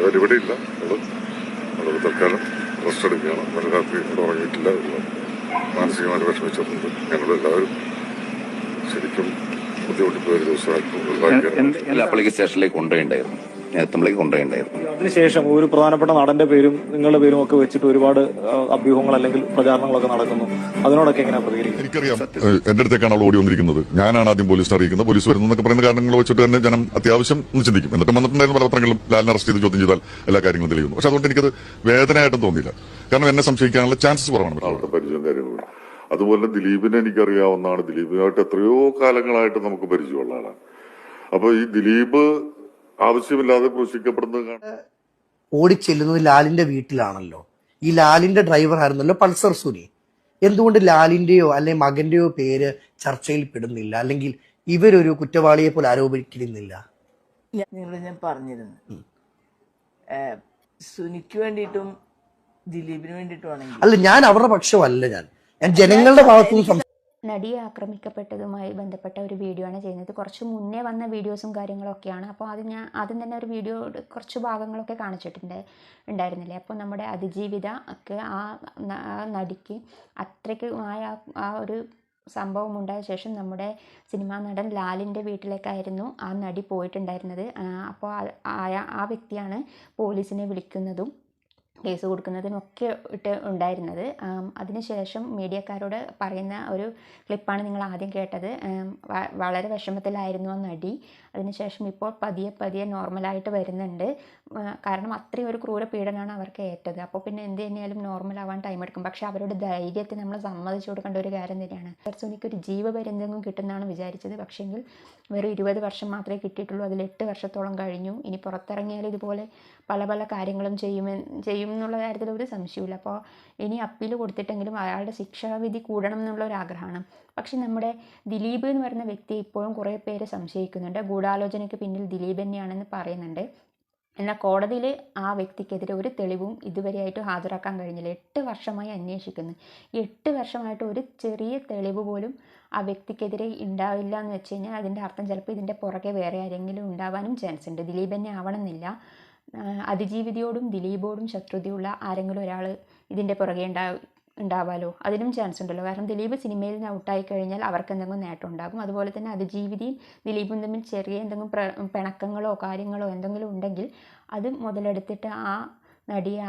അവരിവിടെ ഇല്ല. അത് അവർ തൽക്കാലം റെസ്റ്റ് എടുക്കുകയാണ്. ഇന്നലെ രാത്രി ഇവിടെ ഉറങ്ങിയിട്ടില്ല. മാനസികമായിട്ട് വിഷമിച്ചിട്ടുണ്ട്. ഞങ്ങളെല്ലാവരും ശരിക്കും ബുദ്ധിമുട്ടിപ്പോയൊരു ദിവസമായിരുന്നു. അല്ല അപ്പോഴേക്ക് സ്റ്റേഷനിലേക്ക് കൊണ്ടുപോയിണ്ടായിരുന്നു. നേരത്തമ്പളേക്ക് കൊണ്ടുപോയിട്ടുണ്ടായിരുന്നു അതിനുശേഷം ഒരു പ്രധാനപ്പെട്ട നടന്റെ പേരും നിങ്ങളുടെ പേരും ഒക്കെ വെച്ചിട്ട് ഒരുപാട് അഭ്യൂഹങ്ങൾ അല്ലെങ്കിൽ പ്രചാരണങ്ങളൊക്കെ നടക്കുന്നു. അതിനോടൊക്കെ എങ്ങനെ പ്രതികരിക്കും എനിക്കറിയാം. എന്റെ അടുത്തേക്കാണ് അവൾ ഓടി വന്നിരിക്കുന്നത്. ഞാനാണ് ആദ്യം പോലീസിനെ അറിയിക്കുന്നത്. പോലീസ് വരുന്നു എന്നൊക്കെ പറയുന്ന കാരണങ്ങൾ വെച്ചിട്ട് തന്നെ ജനം അത്യാവശ്യം ഒന്ന് ചിന്തിക്കും. എന്നിട്ട് വന്നിട്ടുണ്ടായിരുന്ന പല പത്രങ്ങളും ലാലിനെ അറസ്റ്റ് ചെയ്ത് ചോദ്യം ചെയ്താൽ എല്ലാ കാര്യങ്ങളും തെളിയുന്നു. പക്ഷെ അതുകൊണ്ട് എനിക്കത് വേദനയായിട്ടും തോന്നിയില്ല. കാരണം എന്നെ സംശയിക്കാനുള്ള ചാൻസസ് കുറവാണ് അതുപോലെ ദിലീപിനെ എനിക്കറിയാവുന്നതാണ്. ദിലീപുമായിട്ട് എത്രയോ കാലങ്ങളായിട്ട് നമുക്ക് പരിചയമുള്ള ആളാണ്. അപ്പൊ ഈ ദിലീപ് ആവശ്യമില്ലാതെ ക്രൂശിക്കപ്പെടുന്നത് ഓടിച്ചെല്ലുന്നത് ലാലിന്റെ വീട്ടിലാണല്ലോ. ഈ ലാലിന്റെ ഡ്രൈവർ ആയിരുന്നല്ലോ പൾസർ സുനി. എന്തുകൊണ്ട് ലാലിന്റെയോ അല്ലെ മകന്റെയോ പേര് ചർച്ചയിൽ പെടുന്നില്ല? അല്ലെങ്കിൽ ഇവരൊരു കുറ്റവാളിയെ പോലെ ആരോപിക്കുന്നില്ല? ഞാൻ പറഞ്ഞിരുന്നു. സുനിക്ക് വേണ്ടിയിട്ടും ദിലീപിന് വേണ്ടിയിട്ടും അല്ല ഞാൻ അവരുടെ പക്ഷമല്ല ഞാൻ. ഞാൻ ജനങ്ങളുടെ ഭാഗത്തുനിന്ന് സംസാരിക്കുന്നു നടിയെ ആക്രമിക്കപ്പെട്ടതുമായി ബന്ധപ്പെട്ട ഒരു വീഡിയോ ആണ് ചെയ്യുന്നത്. കുറച്ച് മുന്നേ വന്ന വീഡിയോസും കാര്യങ്ങളൊക്കെയാണ്. അപ്പോൾ അത് ഞാൻ ആദ്യം തന്നെ ഒരു വീഡിയോ കുറച്ച് ഭാഗങ്ങളൊക്കെ കാണിച്ചിട്ടുണ്ട് ഉണ്ടായിരുന്നില്ലേ? അപ്പോൾ നമ്മുടെ അതിജീവിത ഒക്കെ ആ നടിക്ക് അത്രയ്ക്ക് ആയ ആ ഒരു സംഭവം ഉണ്ടായ ശേഷം നമ്മുടെ സിനിമാ നടൻ ലാലിന്റെ വീട്ടിലേക്കായിരുന്നു ആ നടി പോയിട്ടുണ്ടായിരുന്നത്. അപ്പോൾ ആ വ്യക്തിയാണ് പോലീസിനെ വിളിക്കുന്നതും കേസ് കൊടുക്കുന്നതിനൊക്കെ ഇട്ട് ഉണ്ടായിരുന്നത്. അതിനുശേഷം മീഡിയക്കാരോട് പറയുന്ന ഒരു ക്ലിപ്പാണ് നിങ്ങൾ ആദ്യം കേട്ടത്. വളരെ വിഷമത്തിലായിരുന്നു ആ നടി. അതിനുശേഷം ഇപ്പോൾ പതിയെ പതിയെ നോർമലായിട്ട് വരുന്നുണ്ട്. കാരണം അത്രയും ഒരു ക്രൂര പീഡനമാണ് അവർക്ക് ഏറ്റത്. അപ്പോൾ പിന്നെ എന്ത് തന്നെയാലും ആവാൻ ടൈം എടുക്കും. പക്ഷേ അവരുടെ ധൈര്യത്തെ നമ്മൾ സമ്മതിച്ചു കൊടുക്കേണ്ട ഒരു കാര്യം തന്നെയാണ്. സുനിക്ക് ഒരു ജീവപര്യന്തം കിട്ടുന്നതാണ് വിചാരിച്ചത്. പക്ഷേങ്കിൽ വെറും ഇരുപത് വർഷം മാത്രമേ കിട്ടിയിട്ടുള്ളൂ. അതിൽ എട്ട് വർഷത്തോളം കഴിഞ്ഞു. ഇനി പുറത്തിറങ്ങിയാൽ ഇതുപോലെ പല പല കാര്യങ്ങളും ചെയ്യുമെന്ന് ചെയ്യും എന്നുള്ള കാര്യത്തിൽ ഒരു സംശയമില്ല അപ്പോൾ ഇനി അപ്പീൽ കൊടുത്തിട്ടെങ്കിലും അയാളുടെ ശിക്ഷാവിധി കൂടണം എന്നുള്ള ഒരു ആഗ്രഹമാണ്. പക്ഷെ നമ്മുടെ ദിലീപ് എന്ന് പറയുന്ന വ്യക്തി ഇപ്പോഴും കുറേ പേര് സംശയിക്കുന്നുണ്ട്. ഗൂഢാലോചനയ്ക്ക് പിന്നിൽ ദിലീപ് തന്നെയാണെന്ന് പറയുന്നുണ്ട്. എന്നാൽ കോടതിയിൽ ആ വ്യക്തിക്കെതിരെ ഒരു തെളിവും ഇതുവരെയായിട്ട് ഹാജരാക്കാൻ കഴിഞ്ഞില്ല. എട്ട് വർഷമായി അന്വേഷിക്കുന്നു. എട്ട് വർഷമായിട്ട് ഒരു ചെറിയ തെളിവ് പോലും ആ വ്യക്തിക്കെതിരെ ഉണ്ടാവില്ല എന്ന് വെച്ച് കഴിഞ്ഞാൽ അതിന്റെ അർത്ഥം ചിലപ്പോൾ ഇതിന്റെ പുറകെ വേറെ ആരെങ്കിലും ഉണ്ടാവാനും ചാൻസ് ഉണ്ട് ദിലീപ് തന്നെ ആവണമെന്നില്ല. അതിജീവിതയോടും ദിലീപോടും ശത്രുതയുള്ള ആരെങ്കിലും ഒരാൾ ഇതിന്റെ പുറകെ ഉണ്ടാ ഉണ്ടാവാലോ? അതിനും ചാൻസ് ഉണ്ടല്ലോ. കാരണം ദിലീപ് സിനിമയിൽ നിന്ന് ഔട്ടായി കഴിഞ്ഞാൽ അവർക്ക് എന്തെങ്കിലും നേട്ടം ഉണ്ടാകും. അതുപോലെ തന്നെ അതിജീവിതയും ദിലീപും തമ്മിൽ ചെറിയ എന്തെങ്കിലും പിണക്കങ്ങളോ കാര്യങ്ങളോ എന്തെങ്കിലും ഉണ്ടെങ്കിൽ അത് മുതലെടുത്തിട്ട് ആ നടിയെ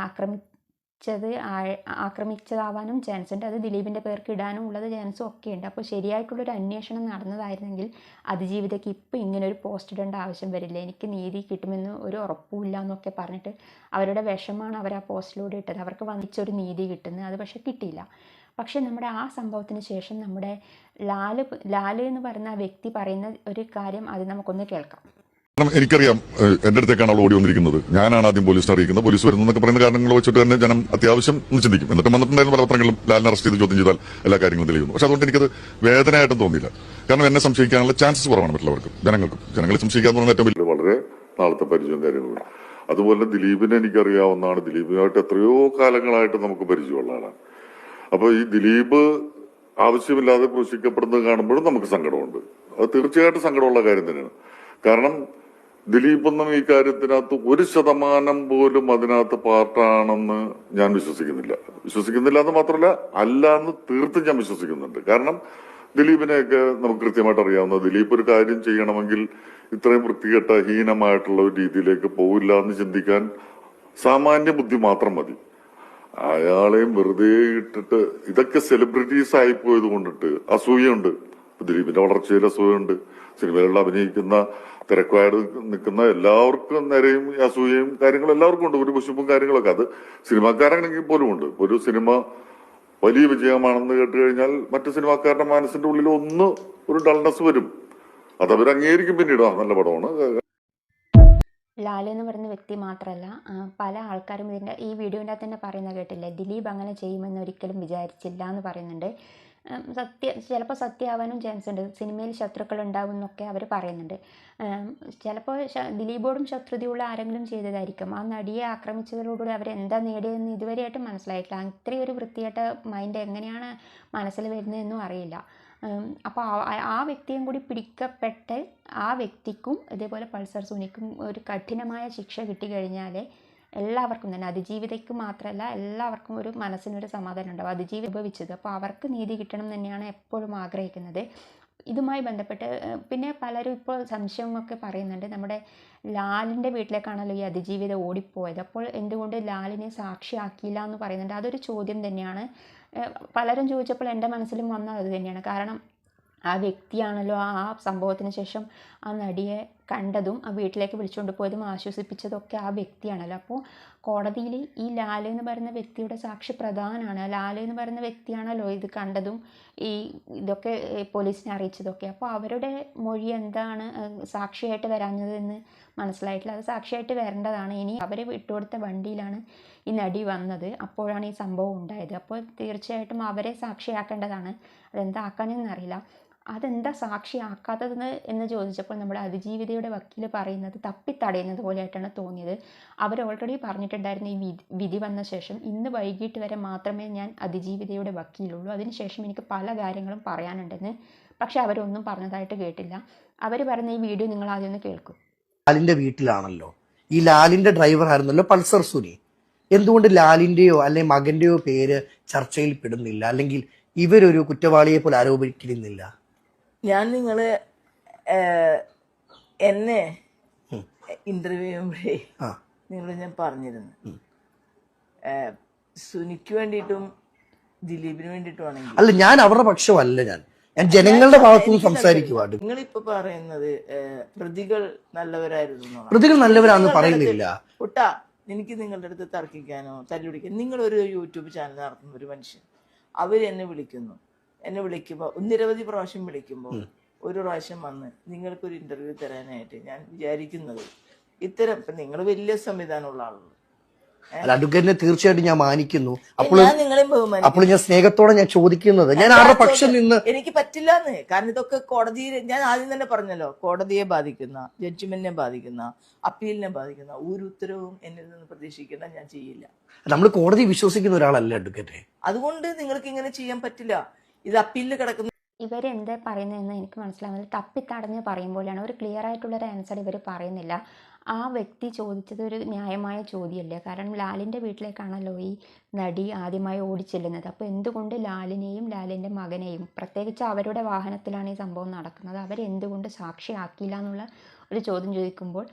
ആക്രമിച്ചത് ആക്രമിച്ചതാവാനും ചാൻസ് ഉണ്ട് അത് ദിലീപിന്റെ പേർക്ക് ഇടാനും ഉള്ളത് ചാൻസും ഒക്കെ ഉണ്ട് അപ്പോൾ ശരിയായിട്ടുള്ളൊരു അന്വേഷണം നടന്നതായിരുന്നെങ്കിൽ അതിജീവിതയ്ക്ക് ഇപ്പോൾ ഇങ്ങനെ ഒരു പോസ്റ്റ് ഇടേണ്ട ആവശ്യം വരില്ല. എനിക്ക് നീതി കിട്ടുമെന്ന് ഒരു ഉറപ്പുമില്ല എന്നൊക്കെ പറഞ്ഞിട്ട് അവരുടെ വിഷമാണ് അവർ ആ പോസ്റ്റിലൂടെ ഇട്ടത്. അവർക്ക് വന്നിച്ചൊരു നീതി കിട്ടുന്നത് അത് പക്ഷേ കിട്ടിയില്ല. പക്ഷേ നമ്മുടെ ആ സംഭവത്തിന് ശേഷം നമ്മുടെ ലാൽ ലാൽ എന്ന് പറയുന്ന ആ വ്യക്തി പറയുന്ന ഒരു കാര്യം അത് നമുക്കൊന്ന് കേൾക്കാം. കാരണം എനിക്കറിയാം എന്റെ അടുത്തേക്കാണ് അവൾ ഓടി വന്നിരിക്കുന്നത്. ഞാനാണ് ആദ്യം പോലീസിനെ അറിയിക്കുന്നത്. പോലീസ് വരുന്നു എന്നൊക്കെ പറയുന്ന കാരണങ്ങൾ വെച്ചിട്ട് തന്നെ ജനം അത്യാവശ്യം ഒന്ന് ചിന്തിക്കും എന്നിട്ട് വന്നിട്ടുണ്ടായിരുന്ന പല പത്രങ്ങളും ലാലിനെ അറസ്റ്റ് ചെയ്ത് ചോദ്യം ചെയ്താൽ എല്ലാ കാര്യങ്ങളും തെളിയുന്നു. പക്ഷെ അതുകൊണ്ട് എനിക്കത് വേദനയായിട്ടും തോന്നിയില്ല. കാരണം എന്നെ സംശയിക്കാനുള്ള ചാൻസസ് കുറവാണ് മറ്റുള്ളവർക്കും ജനങ്ങൾക്കും. ജനങ്ങളെ സംശയിക്കാന്ന് പറഞ്ഞ ഏറ്റവും വലിയ വളരെ നാളത്തെ പരിചയം കാര്യങ്ങളും അതുപോലെ ദിലീപിനെ എനിക്കറിയാവുന്നതാണ്. ദിലീപിനായിട്ട് എത്രയോ കാലങ്ങളായിട്ട് നമുക്ക് പരിചയമുള്ള ആളാണ്. അപ്പൊ ഈ ദിലീപ് ആവശ്യമില്ലാതെ ക്രൂശിക്കപ്പെടുന്നത് കാണുമ്പോഴും നമുക്ക് സങ്കടമുണ്ട്. അത് തീർച്ചയായിട്ടും സങ്കടമുള്ള കാര്യം തന്നെയാണ്. കാരണം ദിലീപ് ഒന്നും ഈ കാര്യത്തിനകത്ത് ഒരു ശതമാനം പോലും അതിനകത്ത് പാർട്ടാണെന്ന് ഞാൻ വിശ്വസിക്കുന്നില്ല. വിശ്വസിക്കുന്നില്ല എന്ന് മാത്രമല്ല അല്ല എന്ന് തീർത്തും ഞാൻ വിശ്വസിക്കുന്നുണ്ട്. കാരണം ദിലീപിനെയൊക്കെ നമുക്ക് കൃത്യമായിട്ട് അറിയാവുന്ന ദിലീപ് ഒരു കാര്യം ചെയ്യണമെങ്കിൽ ഇത്രയും വൃത്തികെട്ട ഹീനമായിട്ടുള്ള ഒരു രീതിയിലേക്ക് പോവില്ല എന്ന് ചിന്തിക്കാൻ സാമാന്യ ബുദ്ധി മാത്രം മതി. അയാളെയും വെറുതെ ഇട്ടിട്ട് ഇതൊക്കെ സെലിബ്രിറ്റീസ് ആയി കൊണ്ടിട്ട് അസൂയുണ്ട് ദിലീപിന്റെ വളർച്ചയിൽ അസൂയുണ്ട്. സിനിമയിലുള്ള അഭിനയിക്കുന്ന തിരക്കായിട്ട് നിൽക്കുന്ന എല്ലാവർക്കും നേരെയും അസൂയയും കാര്യങ്ങളും എല്ലാവർക്കും ഉണ്ട്. ഒരു വിശുപ്പും കാര്യങ്ങളൊക്കെ. അത് സിനിമാക്കാരാണെങ്കിൽ പോലും ഉണ്ട്. ഒരു സിനിമ വലിയ വിജയമാണെന്ന് കേട്ട് കഴിഞ്ഞാൽ മറ്റു സിനിമാക്കാരുടെ മനസ്സിന്റെ ഉള്ളിൽ ഒന്ന് ഒരു ഡൾനെസ് വരും. അത് അവർ അംഗീകരിക്കും പിന്നീട്. ആ നല്ല പടമാണ്. ലാൽ എന്ന് പറയുന്ന വ്യക്തി മാത്രമല്ല പല ആൾക്കാരും ഇതിന്റെ ഈ വീഡിയോന്റെ അകത്ത് തന്നെ പറയുന്ന കേട്ടില്ലേ? ദിലീപ് അങ്ങനെ ചെയ്യുമെന്ന് ഒരിക്കലും വിചാരിച്ചില്ല എന്ന് പറയുന്നുണ്ട്. സത്യ ചിലപ്പോൾ സത്യമാവാനും ചാൻസ് ഉണ്ട്. സിനിമയിൽ ശത്രുക്കൾ ഉണ്ടാവും എന്നൊക്കെ അവർ പറയുന്നുണ്ട് ചിലപ്പോൾ ദിലീപോടും ശത്രുതയുള്ള ആരെങ്കിലും ചെയ്തതായിരിക്കും. ആ നടിയെ ആക്രമിച്ചതിലൂടെ അവർ എന്താ നേടിയതെന്ന് ഇതുവരെയായിട്ടും മനസ്സിലായിട്ടില്ല. ഇത്രയും ഒരു വൃത്തിയായിട്ട് മൈൻഡ് എങ്ങനെയാണ് മനസ്സിൽ വരുന്നതെന്നും അറിയില്ല. അപ്പോൾ ആ വ്യക്തിയും കൂടി പിടിക്കപ്പെട്ട് ആ വ്യക്തിക്കും ഇതേപോലെ പൾസർ സുനിക്കും ഒരു കഠിനമായ ശിക്ഷ കിട്ടിക്കഴിഞ്ഞാൽ എല്ലാവർക്കും തന്നെ അതിജീവിതയ്ക്ക് മാത്രമല്ല എല്ലാവർക്കും ഒരു മനസ്സിനൊരു സമാധാനം ഉണ്ടാവും. അതിജീവി അനുഭവിച്ചത്. അപ്പോൾ അവർക്ക് നീതി കിട്ടണം തന്നെയാണ് എപ്പോഴും ആഗ്രഹിക്കുന്നത്. ഇതുമായി ബന്ധപ്പെട്ട് പിന്നെ പലരും ഇപ്പോൾ സംശയമൊക്കെ പറയുന്നുണ്ട്. നമ്മുടെ ലാലിന്റെ വീട്ടിലേക്കാണല്ലോ ഈ അതിജീവിത ഓടിപ്പോയത്. അപ്പോൾ എന്തുകൊണ്ട് ലാലിനെ സാക്ഷിയാക്കിയില്ല എന്ന് പറയുന്നുണ്ട്. അതൊരു ചോദ്യം തന്നെയാണ്. പലരും ചോദിച്ചപ്പോൾ എന്റെ മനസ്സിലും വന്നത് അത് തന്നെയാണ്. കാരണം ആ വ്യക്തിയാണല്ലോ ആ സംഭവത്തിന് ശേഷം ആ നടിയെ കണ്ടതും ആ വീട്ടിലേക്ക് വിളിച്ചുകൊണ്ട് പോയതും ആശ്വസിപ്പിച്ചതൊക്കെ ആ വ്യക്തിയാണല്ലോ. അപ്പോൾ കോടതിയിൽ ഈ ലാൽ എന്ന് പറയുന്ന വ്യക്തിയുടെ സാക്ഷി പ്രധാനമാണ് ലാൽ എന്ന് പറയുന്ന വ്യക്തിയാണല്ലോ ഇത് കണ്ടതും ഈ ഇതൊക്കെ പോലീസിനെ അറിയിച്ചതൊക്കെ. അപ്പോൾ അവരുടെ മൊഴി എന്താണ് സാക്ഷിയായിട്ട് വരാഞ്ഞതെന്ന് മനസ്സിലായിട്ടില്ല. അത് സാക്ഷിയായിട്ട് വരേണ്ടതാണ്. ഇനി അവർ വിട്ടുകൊടുത്ത വണ്ടിയിലാണ് ഈ നടി വന്നത്. അപ്പോഴാണ് ഈ സംഭവം ഉണ്ടായത്. അപ്പോൾ തീർച്ചയായിട്ടും അവരെ സാക്ഷിയാക്കേണ്ടതാണ്. അതെന്താ ആക്കാനെന്നറിയില്ല അതെന്താ സാക്ഷിയാക്കാത്തതെന്ന് എന്ന് ചോദിച്ചപ്പോൾ നമ്മുടെ അതിജീവിതയുടെ വക്കീൽ പറയുന്നത് തപ്പിത്തടയുന്നത് പോലെയായിട്ടാണ് തോന്നിയത്. അവർ ഓൾറെഡി പറഞ്ഞിട്ടുണ്ടായിരുന്നു ഈ വിധി വിധി വന്ന ശേഷം ഇന്ന് വൈകിട്ട് വരെ മാത്രമേ ഞാൻ അതിജീവിതയുടെ വക്കീലുള്ളൂ. അതിനുശേഷം എനിക്ക് പല കാര്യങ്ങളും പറയാനുണ്ടെന്ന്. പക്ഷെ അവരൊന്നും പറഞ്ഞതായിട്ട് കേട്ടില്ല. അവർ പറയുന്ന ഈ വീഡിയോ നിങ്ങൾ ആദ്യം ഒന്ന് കേൾക്കും. ലാലിന്റെ വീട്ടിലാണല്ലോ. ഈ ലാലിന്റെ ഡ്രൈവർ ആയിരുന്നല്ലോ പൾസർ സുനി. എന്തുകൊണ്ട് ലാലിന്റെയോ അല്ലെങ്കിൽ മകന്റെയോ പേര് ചർച്ചയിൽ പെടുന്നില്ല? അല്ലെങ്കിൽ ഇവരൊരു കുറ്റവാളിയെ പോലെ ആരോപിക്കുന്നില്ല? ഞാൻ നിങ്ങൾ എന്നെ ഇന്റർവ്യൂ ചെയ്യുമ്പോഴേ ആ. നിങ്ങളോട് ഞാൻ പറഞ്ഞിരുന്നു. സുനിക്ക് വേണ്ടിയിട്ടും ദിലീപിന് വേണ്ടിയിട്ടുമാണെങ്കിൽ അല്ല ഞാൻ അവരുടെ പക്ഷമല്ല ഞാൻ. ഞാൻ ജനങ്ങളുടെ ഭാഗത്തുനിന്ന് സംസാരിക്കുവാണ് നിങ്ങളിപ്പോ പറയുന്നത് പ്രതികൾ നല്ലവരായിരുന്നു. പ്രതികൾ നല്ലവരാന്ന് പറയുന്നില്ല. കുട്ടാ എനിക്ക് നിങ്ങളുടെ അടുത്ത് തർക്കിക്കാനോ തല്ലുപിടിക്കാനോ നിങ്ങളൊരു യൂട്യൂബ് ചാനൽ നടത്തുന്ന ഒരു മനുഷ്യൻ അവർ എന്നെ വിളിക്കുന്നു. എന്നെ വിളിക്കുമ്പോൾ നിരവധി പ്രാവശ്യം വിളിക്കുമ്പോൾ ഒരു പ്രാവശ്യം വന്ന് നിങ്ങൾക്കൊരു ഇന്റർവ്യൂ തരാനായിട്ട് ഞാൻ വിചാരിക്കുന്നത് ഇത്തരം ഇപ്പൊ നിങ്ങൾ വലിയ സംവിധാനമുള്ള ആളുകൾ അഡ്വക്കേറ്റിനെ തീർച്ചയായിട്ടും ഞാൻ മാനിക്കുന്നു. അപ്പോൾ അപ്പോൾ ഞാൻ സ്നേഹത്തോടെ ഞാൻ ചോദിക്കുന്നത്. ഞാൻ ആരുടെ പക്ഷം നിന്ന് എനിക്ക് പറ്റില്ലാന്ന്. കാരണം ഇതൊക്കെ കോടതിയിൽ ഞാൻ ആദ്യം തന്നെ പറഞ്ഞല്ലോ കോടതിയെ ബാധിക്കുന്ന ജഡ്ജ്മെന്റിനെ ബാധിക്കുന്ന അപ്പീലിനെ ബാധിക്കുന്ന ഒരു ഉത്തരവും എന്നിൽ നിന്ന് പ്രതീക്ഷിക്കുന്ന ഞാൻ ചെയ്യില്ല. നമ്മൾ കോടതി വിശ്വസിക്കുന്ന ഒരാളല്ല അഡ്വക്കേറ്റ്? അതുകൊണ്ട് നിങ്ങൾക്ക് ഇങ്ങനെ ചെയ്യാൻ പറ്റില്ല. ഇത് അപ്പീലിൽ കിടക്കുന്ന. ഇവരെന്താ പറയുന്നതെന്ന് എനിക്ക് മനസ്സിലാവുന്നില്ല. തപ്പിത്തടഞ്ഞ് പറയും പോലെയാണ്. ഒരു ക്ലിയർ ആയിട്ടുള്ളൊരു ആൻസർ ഇവർ പറയുന്നില്ല. ആ വ്യക്തി ചോദിച്ചത് ഒരു ന്യായമായ ചോദ്യമല്ലേ? കാരണം ലാലിന്റെ വീട്ടിലേക്കാണല്ലോ ഈ നടി ആദ്യമായി ഓടിച്ചെല്ലുന്നത്. അപ്പോൾ എന്തുകൊണ്ട് ലാലിനെയും ലാലിന്റെ മകനെയും പ്രത്യേകിച്ച് അവരുടെ വാഹനത്തിലാണ് ഈ സംഭവം നടക്കുന്നത് അവരെന്തുകൊണ്ട് സാക്ഷിയാക്കിയില്ല എന്നുള്ള ഒരു ചോദ്യം ചോദിക്കുമ്പോൾ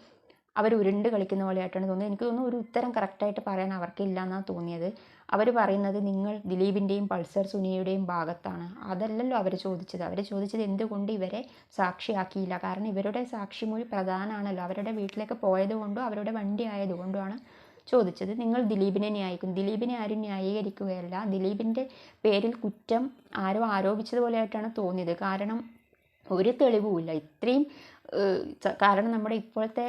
അവർ ഉരുണ്ട് കളിക്കുന്ന പോലെയായിട്ടാണ് തോന്നിയത്. എനിക്ക് തോന്നുന്നു ഒരു ഉത്തരം കറക്റ്റായിട്ട് പറയാൻ അവർക്കില്ല എന്നാണ് തോന്നിയത്. അവർ പറയുന്നത് നിങ്ങൾ ദിലീപിന്റെയും പൾസർ സുനിയുടെയും ഭാഗത്താണ്. അതല്ലല്ലോ അവർ ചോദിച്ചത്. അവർ ചോദിച്ചത് എന്തുകൊണ്ട് ഇവരെ സാക്ഷിയാക്കിയില്ല? കാരണം ഇവരുടെ സാക്ഷിമൊഴി പ്രധാനമാണല്ലോ. അവരുടെ വീട്ടിലേക്ക് പോയതുകൊണ്ടോ അവരുടെ വണ്ടി ആയതുകൊണ്ടുമാണ് ചോദിച്ചത്. നിങ്ങൾ ദിലീപിനെ ന്യായിക്കും ദിലീപിനെ ആരും ന്യായീകരിക്കുകയല്ല. ദിലീപിന്റെ പേരിൽ കുറ്റം ആരോ ആരോപിച്ചതുപോലെയായിട്ടാണ് തോന്നിയത്. കാരണം ഒരു തെളിവുമില്ല. ഇത്രയും കാരണം നമ്മുടെ ഇപ്പോഴത്തെ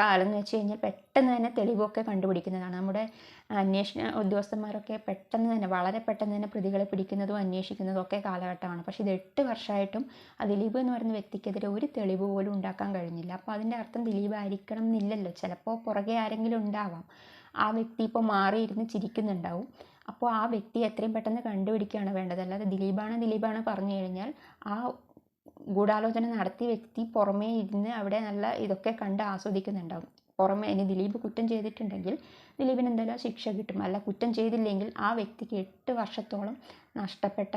കാലം എന്ന് വെച്ച് കഴിഞ്ഞാൽ പെട്ടെന്ന് തന്നെ തെളിവൊക്കെ കണ്ടുപിടിക്കുന്നതാണ്. നമ്മുടെ അന്വേഷണ ഉദ്യോഗസ്ഥന്മാരൊക്കെ പെട്ടെന്ന് തന്നെ വളരെ പെട്ടെന്ന് തന്നെ പ്രതികളെ പിടിക്കുന്നതും അന്വേഷിക്കുന്നതും ഒക്കെ കാലഘട്ടമാണ്. പക്ഷേ ഇത് എട്ട് വർഷമായിട്ടും ആ ദിലീപ് എന്ന് പറയുന്ന വ്യക്തിക്കെതിരെ ഒരു തെളിവ് പോലും ഉണ്ടാക്കാൻ കഴിഞ്ഞില്ല. അപ്പോൾ അതിന്റെ അർത്ഥം ദിലീപ് ആയിരിക്കണം എന്നില്ലല്ലോ. ചിലപ്പോൾ പുറകെ ആരെങ്കിലും ഉണ്ടാവാം. ആ വ്യക്തി ഇപ്പോൾ മാറിയിരുന്ന് ചിരിക്കുന്നുണ്ടാവും. അപ്പോൾ ആ വ്യക്തി എത്രയും പെട്ടെന്ന് കണ്ടുപിടിക്കുകയാണ് വേണ്ടത്. അല്ലാതെ ദിലീപാണ് ദിലീപാണ് പറഞ്ഞു കഴിഞ്ഞാൽ ആ ഗൂഢാലോചന നടത്തിയ വ്യക്തി പുറമേ ഇരുന്ന് അവിടെ നല്ല ഇതൊക്കെ കണ്ട് ആസ്വദിക്കുന്നുണ്ടാവും. പുറമേ ഇനി ദിലീപ് കുറ്റം ചെയ്തിട്ടുണ്ടെങ്കിൽ ദിലീപിന് എന്തായാലും ശിക്ഷ കിട്ടും. അല്ല കുറ്റം ചെയ്തില്ലെങ്കിൽ ആ വ്യക്തിക്ക് എട്ട് വർഷത്തോളം നഷ്ടപ്പെട്ട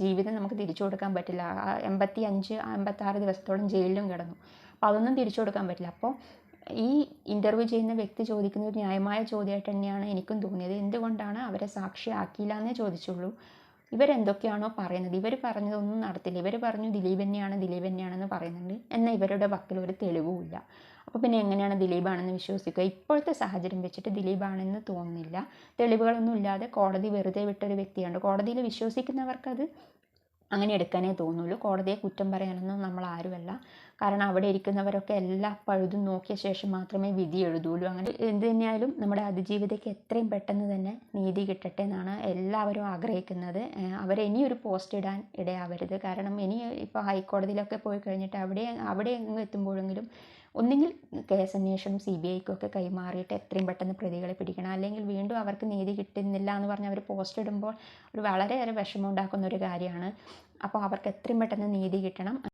ജീവിതം നമുക്ക് തിരിച്ചു കൊടുക്കാൻ പറ്റില്ല. ആ എൺപത്തി അഞ്ച് എൺപത്താറ് ദിവസത്തോളം ജയിലിലും കിടന്നു. അപ്പോൾ അതൊന്നും തിരിച്ചു കൊടുക്കാൻ പറ്റില്ല. അപ്പോൾ ഈ ഇന്റർവ്യൂ ചെയ്യുന്ന വ്യക്തി ചോദിക്കുന്ന ഒരു ന്യായമായ ചോദ്യമായിട്ട് തന്നെയാണ് എനിക്കും തോന്നിയത്. എന്തുകൊണ്ടാണ് അവരെ സാക്ഷിയാക്കിയില്ല എന്നേ ചോദിച്ചുള്ളൂ. ഇവരെന്തൊക്കെയാണോ പറയുന്നത്? ഇവർ പറഞ്ഞതൊന്നും നടത്തില്ല. ഇവർ പറഞ്ഞു ദിലീപ് തന്നെയാണ് ദിലീപ് തന്നെയാണെന്ന് പറയുന്നുണ്ട്. എന്നാൽ ഇവരുടെ പക്കൽ ഒരു തെളിവുമില്ല. അപ്പോൾ പിന്നെ എങ്ങനെയാണ് ദിലീപാണെന്ന് വിശ്വസിക്കുക? ഇപ്പോഴത്തെ സാഹചര്യം വെച്ചിട്ട് ദിലീപാണെന്ന് തോന്നുന്നില്ല. തെളിവുകളൊന്നും ഇല്ലാതെ കോടതി വെറുതെ വിട്ടൊരു വ്യക്തിയാണ് കോടതിയിൽ വിശ്വസിക്കുന്നവർക്കത് അങ്ങനെ എടുക്കാനേ തോന്നുള്ളൂ. കോടതിയെ കുറ്റം പറയാനൊന്നും നമ്മൾ ആരുമല്ല. കാരണം അവിടെ ഇരിക്കുന്നവരൊക്കെ എല്ലാ പഴുതും നോക്കിയ ശേഷം മാത്രമേ വിധി എഴുതുള്ളൂ. അങ്ങനെ എന്ത് തന്നെയായാലും നമ്മുടെ അതിജീവിതയ്ക്ക് എത്രയും പെട്ടെന്ന് തന്നെ നീതി കിട്ടട്ടെ എന്നാണ് എല്ലാവരും ആഗ്രഹിക്കുന്നത്. അവരെ ഇനിയൊരു പോസ്റ്റ് ഇടാൻ ഇടയാവരുത്. കാരണം ഇനി ഇപ്പോൾ ഹൈക്കോടതിയിലൊക്കെ പോയി കഴിഞ്ഞിട്ട് അവിടെ അവിടെ എങ്ങും എത്തുമ്പോഴെങ്കിലും ഒന്നുകിൽ കേസ് അന്വേഷണം സി ബി ഐക്കും ഒക്കെ കൈമാറിയിട്ട് എത്രയും പെട്ടെന്ന് പ്രതികളെ പിടിക്കണം. അല്ലെങ്കിൽ വീണ്ടും അവർക്ക് നീതി കിട്ടുന്നില്ല എന്ന് പറഞ്ഞ് അവർ പോസ്റ്റ് ഇടുമ്പോൾ ഒരു വളരെയേറെ വിഷമം ഉണ്ടാക്കുന്ന ഒരു കാര്യമാണ്. അപ്പോൾ അവർക്ക് എത്രയും പെട്ടെന്ന് നീതി കിട്ടണം.